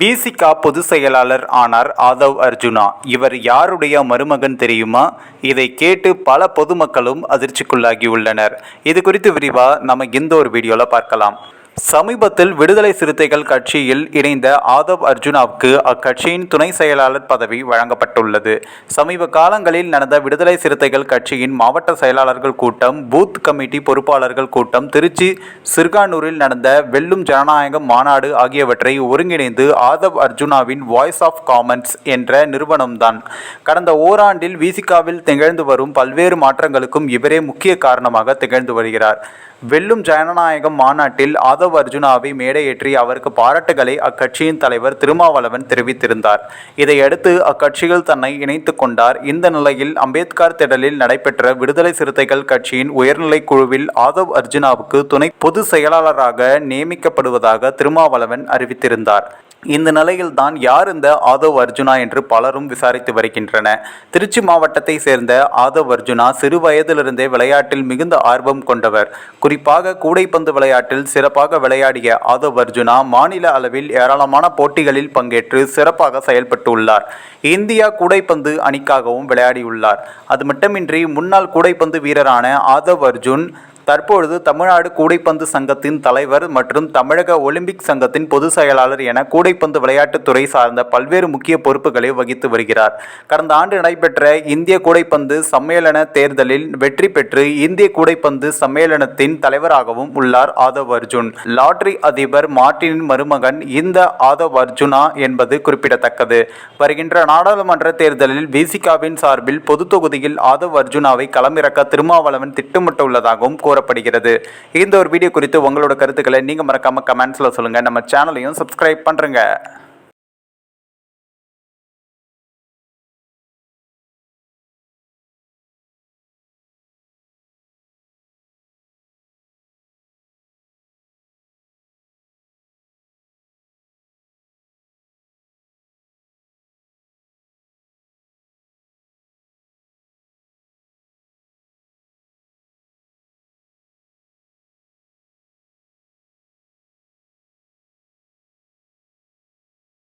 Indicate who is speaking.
Speaker 1: பிசிகா பொதுச் செயலாளர் ஆனார் ஆதவ் அர்ஜுனா. இவர் யாருடைய மருமகன் தெரியுமா? இதை கேட்டு பல பொதுமக்களும் அதிர்ச்சிக்குள்ளாகியுள்ளனர். இது குறித்து விரிவாக நம்ம இந்த ஒரு வீடியோவில் பார்க்கலாம். சமீபத்தில் விடுதலை சிறுத்தைகள் கட்சியில் இணைந்த ஆதவ் அர்ஜுனாவுக்கு அக்கட்சியின் துணை செயலாளர் பதவி வழங்கப்பட்டுள்ளது. சமீப காலங்களில் நடந்த விடுதலை சிறுத்தைகள் கட்சியின் மாவட்ட செயலாளர்கள் கூட்டம் பூத் கமிட்டி பொறுப்பாளர்கள் கூட்டம் திருச்சி சிறுகானூரில் நடந்த வெல்லும் ஜனநாயகம் மாநாடு ஆகியவற்றை ஒருங்கிணைந்து ஆதவ் அர்ஜுனாவின் வாய்ஸ் ஆஃப் காமன்ஸ் என்ற நிறுவனம்தான். கடந்த ஓராண்டில் விசிகாவில் திகழ்ந்து வரும் பல்வேறு மாற்றங்களுக்கும் இவரே முக்கிய காரணமாக திகழ்ந்து வருகிறார். வெல்லும் ஜனநாயகம் மாநாட்டில் ஆதவ் அர்ஜுனாவை மேடையேற்றி அவருக்கு பாராட்டுகளை அக்கட்சியின் தலைவர் திருமாவளவன் தெரிவித்திருந்தார். இதையடுத்து அக்கட்சியில் தன்னை இணைத்துக் கொண்டார். இந்த நிலையில் அம்பேத்கர் திடலில் நடைபெற்ற விடுதலை சிறுத்தைகள் கட்சியின் உயர்நிலைக் குழுவில் ஆதவ் அர்ஜுனாவுக்கு துணை பொதுச் செயலாளராக நியமிக்கப்படுவதாக திருமாவளவன் அறிவித்திருந்தார். இந்த நிலையில்தான் யார் இந்த ஆதவ் அர்ஜுனா என்று பலரும் விசாரித்து வருகின்றன திருச்சி மாவட்டத்தை சேர்ந்த ஆதவ் அர்ஜுனா சிறு வயதிலிருந்தே விளையாட்டில் மிகுந்த ஆர்வம் கொண்டவர். குறிப்பாக கூடைப்பந்து விளையாட்டில் சிறப்பாக விளையாடிய ஆதவ் அர்ஜுனா மாநில அளவில் ஏராளமான போட்டிகளில் பங்கேற்று சிறப்பாக செயல்பட்டுள்ளார். இந்தியா கூடைப்பந்து அணிக்காகவும் விளையாடியுள்ளார். அது மட்டுமின்றி முன்னாள் கூடைப்பந்து வீரரான ஆதவ் அர்ஜுன் தற்பொழுது தமிழ்நாடு கூடைப்பந்து சங்கத்தின் தலைவர் மற்றும் தமிழக ஒலிம்பிக் சங்கத்தின் பொதுச் செயலாளர் என கூடைப்பந்து விளையாட்டுத்துறை சார்ந்த பல்வேறு முக்கிய பொறுப்புகளை வகித்து வருகிறார். கடந்த ஆண்டு நடைபெற்ற இந்திய கூடைப்பந்து சம்மேளன தேர்தலில் வெற்றி பெற்று இந்திய கூடைப்பந்து சம்மேளனத்தின் தலைவராகவும் உள்ளார் ஆதவ் அர்ஜுன். லாட்ரி அதிபர் மார்டினின் மருமகன் இந்த ஆதவ் அர்ஜுனா என்பது குறிப்பிடத்தக்கது. வருகின்ற நாடாளுமன்ற தேர்தலில் விசிகாவின் சார்பில் பொது தொகுதியில் ஆதவ் அர்ஜுனாவை களமிறக்க திருமாவளவன் திட்டமிட்டுள்ளதாகவும் கூறப்படுகிறது. இந்த ஒரு வீடியோ குறித்து உங்களோட கருத்துக்களை நீங்கள் மறக்காம கமெண்ட்ஸில் சொல்லுங்கள் நம்ம சேனலையும் சப்ஸ்கிரைப் பண்ணுறங்க